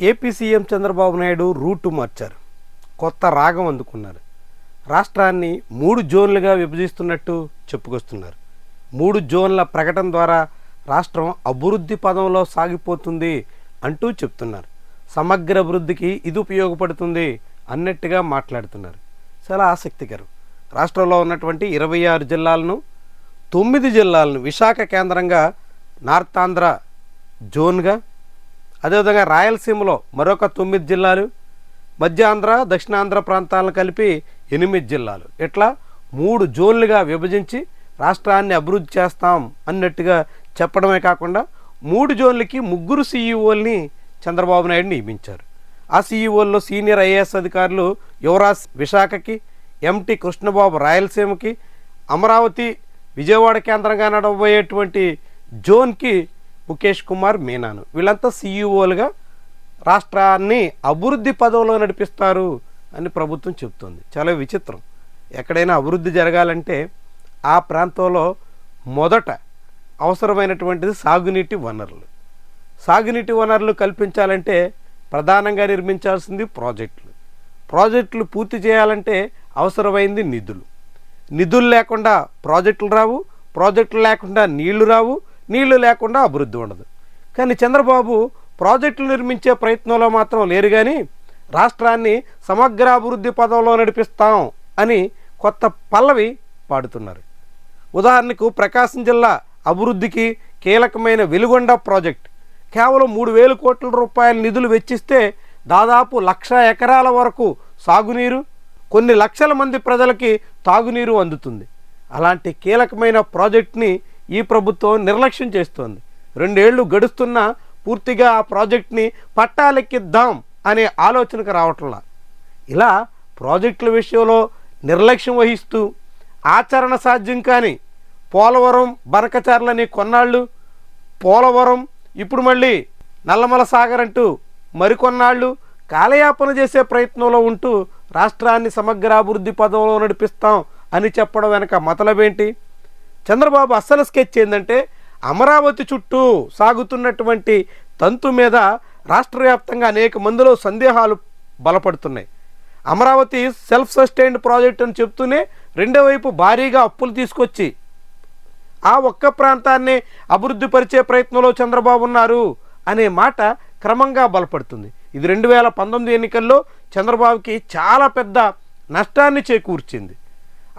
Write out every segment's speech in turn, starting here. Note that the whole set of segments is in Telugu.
AP CM Chandrababu Naidu route మార్చారు. కొత్త రాగం అందుకున్నారు. రాష్ట్రాన్ని మూడు జోన్లుగా విభజిస్తున్నట్టు చెప్పుకొస్తున్నారు. మూడు జోన్ల ప్రకటన ద్వారా రాష్ట్రం అభివృద్ధి పదంలో సాగిపోతుంది అంటూ చెప్తున్నారు. సమగ్ర అభివృద్ధికి ఇది ఉపయోగపడుతుంది అన్నట్టుగా మాట్లాడుతున్నారు. చాలా ఆసక్తికరం. రాష్ట్రంలో ఉన్నటువంటి ఇరవై ఆరు జిల్లాలను తొమ్మిది జిల్లాలను విశాఖ కేంద్రంగా నార్త్ ఆంధ్ర జోన్గా అదేవిధంగా రాయలసీమలో మరొక తొమ్మిది జిల్లాలు మధ్యాంధ్ర దక్షిణాంధ్ర ప్రాంతాలను కలిపి ఎనిమిది జిల్లాలు. ఇట్లా మూడు జోన్లుగా విభజించి రాష్ట్రాన్ని అభివృద్ధి చేస్తాం అన్నట్టుగా చెప్పడమే కాకుండా మూడు జోన్లకి ముగ్గురు సీఈఓల్ని చంద్రబాబు నాయుడు నియమించారు. ఆ సీఈఓల్లో సీనియర్ ఐఏఎస్ అధికారులు యువరాజ్ విశాఖకి ఎంటి కృష్ణబాబు రాయలసీమకి అమరావతి విజయవాడ కేంద్రంగా నడవబోయేటువంటి జోన్కి ముఖేష్ కుమార్ మీనాను. వీళ్ళంతా సీఈఓలుగా రాష్ట్రాన్ని అభివృద్ధి పదవిలో నడిపిస్తారు అని ప్రభుత్వం చెబుతుంది. చాలా విచిత్రం. ఎక్కడైనా అభివృద్ధి జరగాలంటే ఆ ప్రాంతంలో మొదట అవసరమైనటువంటిది సాగునీటి వనరులు. సాగునీటి వనరులు కల్పించాలంటే ప్రధానంగా నిర్మించాల్సింది ప్రాజెక్టులు. ప్రాజెక్టులు పూర్తి చేయాలంటే అవసరమైంది నిధులు. నిధులు లేకుండా ప్రాజెక్టులు రావు ప్రాజెక్టులు లేకుండా నీళ్ళు రావు నీళ్ళు లేకుండా అభివృద్ధి ఉండదు. కానీ చంద్రబాబు ప్రాజెక్టులు నిర్మించే ప్రయత్నంలో మాత్రం లేరు కానీ రాష్ట్రాన్ని సమగ్ర అభివృద్ధి పదంలో నడిపిస్తాం అని కొత్త పల్లవి పాడుతున్నారు. ఉదాహరణకు ప్రకాశం జిల్లా అభివృద్ధికి కీలకమైన వెలుగొండ ప్రాజెక్ట్. కేవలం మూడు వేల కోట్ల రూపాయల నిధులు వెచ్చిస్తే దాదాపు లక్ష ఎకరాల వరకు సాగునీరు కొన్ని లక్షల మంది ప్రజలకి తాగునీరు అందుతుంది. అలాంటి కీలకమైన ప్రాజెక్ట్ని ఈ ప్రభుత్వం నిర్లక్ష్యం చేస్తోంది. రెండేళ్ళు గడుస్తున్నా పూర్తిగా ఆ ప్రాజెక్ట్ని పట్టాలెక్కిద్దాం అనే ఆలోచనకు రావట్లా. ఇలా ప్రాజెక్టుల విషయంలో నిర్లక్ష్యం వహిస్తూ ఆచరణ సాధ్యం కాని పోలవరం బనకచర్లని కొన్నాళ్ళు పోలవరం ఇప్పుడు మళ్ళీ నల్లమల సాగర్ అంటూ మరికొన్నాళ్ళు కాలయాపన చేసే ప్రయత్నంలో ఉంటూ రాష్ట్రాన్ని సమగ్రాభివృద్ధి పదంలో నడిపిస్తాం అని చెప్పడం వెనక మతలబేంటి? చంద్రబాబు అస్సలు స్కెచ్ ఏంటంటే అమరావతి చుట్టూ సాగుతున్నటువంటి తంతు మీద రాష్ట్ర వ్యాప్తంగా అనేక మందిలో సందేహాలు బలపడుతున్నాయి. అమరావతి సెల్ఫ్ సస్టైన్డ్ ప్రాజెక్ట్ అని చెప్తూనే రెండో వైపు భారీగా అప్పులు తీసుకొచ్చి ఆ ఒక్క ప్రాంతాన్ని అభివృద్ధి పరిచే ప్రయత్నంలో చంద్రబాబు ఉన్నారు అనే మాట క్రమంగా బలపడుతుంది. ఇది రెండు వేల పంతొమ్మిది ఎన్నికల్లో చంద్రబాబుకి చాలా పెద్ద నష్టాన్ని చేకూర్చింది.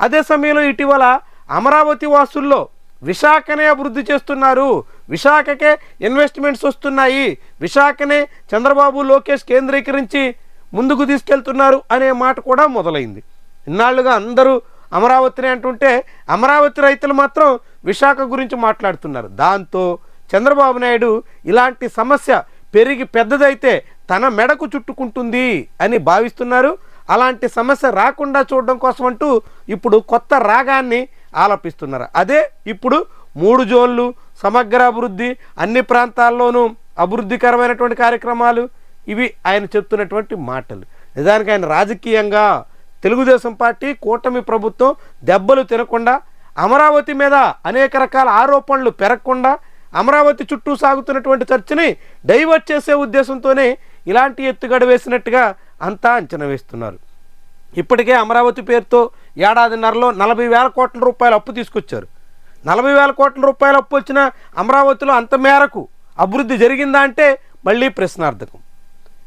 అదే సమయంలో ఇటీవల అమరావతి వాసుల్లో విశాఖనే అభివృద్ధి చేస్తున్నారు. విశాఖకే ఇన్వెస్ట్మెంట్స్ వస్తున్నాయి. విశాఖనే చంద్రబాబు లోకేష్ కేంద్రీకరించి ముందుకు తీసుకెళ్తున్నారు అనే మాట కూడా మొదలైంది. ఇన్నాళ్ళుగా అందరూ అమరావతిని అంటుంటే అమరావతి రైతులు మాత్రం విశాఖ గురించి మాట్లాడుతున్నారు. దాంతో చంద్రబాబు నాయుడు ఇలాంటి సమస్య పెరిగి పెద్దదైతే తన మెడకు చుట్టుకుంటుంది అని భావిస్తున్నారు. అలాంటి సమస్య రాకుండా చూడడం కోసం అంటూ ఇప్పుడు కొత్త రాగాన్ని ఆలపిస్తున్నారు. అదే ఇప్పుడు మూడు జోన్లు సమగ్ర అభివృద్ధి అన్ని ప్రాంతాల్లోనూ అభివృద్ధికరమైనటువంటి కార్యక్రమాలు. ఇవి ఆయన చెప్తున్నటువంటి మాటలు. నిజానికి ఆయన రాజకీయంగా తెలుగుదేశం పార్టీ కూటమి ప్రభుత్వం దెబ్బలు తినకుండా అమరావతి మీద అనేక రకాల ఆరోపణలు పెరగకుండా అమరావతి చుట్టూ సాగుతున్నటువంటి చర్చని డైవర్ట్ చేసే ఉద్దేశంతోనే ఇలాంటి ఎత్తుగడ వేసినట్టుగా అంతా అంచనా వేస్తున్నారు. ఇప్పటికే అమరావతి పేరుతో ఏడాదిన్నరలో నలభై వేల కోట్ల రూపాయల అప్పు తీసుకొచ్చారు. నలభై వేల కోట్ల రూపాయల అప్పు వచ్చిన అమరావతిలో అంత మేరకు అభివృద్ధి జరిగిందా అంటే మళ్ళీ ప్రశ్నార్థకం.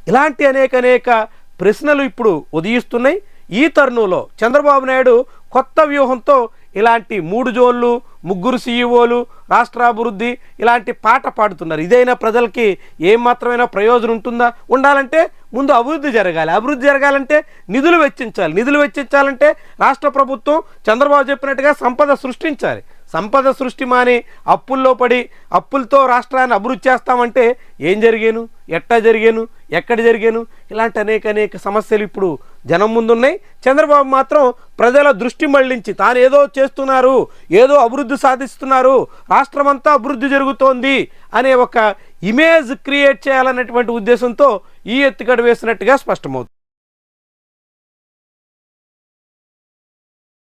ఇలాంటి అనేక అనేక ప్రశ్నలు ఇప్పుడు ఉదయిస్తున్నాయి. ఈ తరుణంలో చంద్రబాబు నాయుడు కొత్త వ్యూహంతో ఇలాంటి మూడు జోన్లు ముగ్గురు సీఈఓలు రాష్ట్రాభివృద్ధి ఇలాంటి పాట పాడుతున్నారు. ఇదైనా ప్రజలకి ఏం మాత్రమైనా ప్రయోజనం ఉంటుందా? ఉండాలంటే ముందు అభివృద్ధి జరగాలి. అభివృద్ధి జరగాలంటే నిధులు వెచ్చించాలి. నిధులు వెచ్చించాలంటే రాష్ట్ర ప్రభుత్వం చంద్రబాబు చెప్పినట్టుగా సంపద సృష్టించాలి. సంపద సృష్టి మాని అప్పుల్లో పడి అప్పులతో రాష్ట్రాన్ని అభివృద్ధి చేస్తామంటే ఏం జరిగాను? ఎట్టా జరిగాను ఎక్కడ జరిగాను? ఇలాంటి అనేక అనేక సమస్యలు ఇప్పుడు జనం ముందున్నాయి. చంద్రబాబు మాత్రం ప్రజల దృష్టి మళ్ళించి తాను ఏదో చేస్తున్నారు ఏదో అభివృద్ధి సాధిస్తున్నారు రాష్ట్రమంతా అభివృద్ధి జరుగుతోంది అనే ఒక ఇమేజ్ క్రియేట్ చేయాలన్నటువంటి ఉద్దేశంతో ఈ ఎత్తుగడ వేసినట్టుగా స్పష్టమవుతుంది.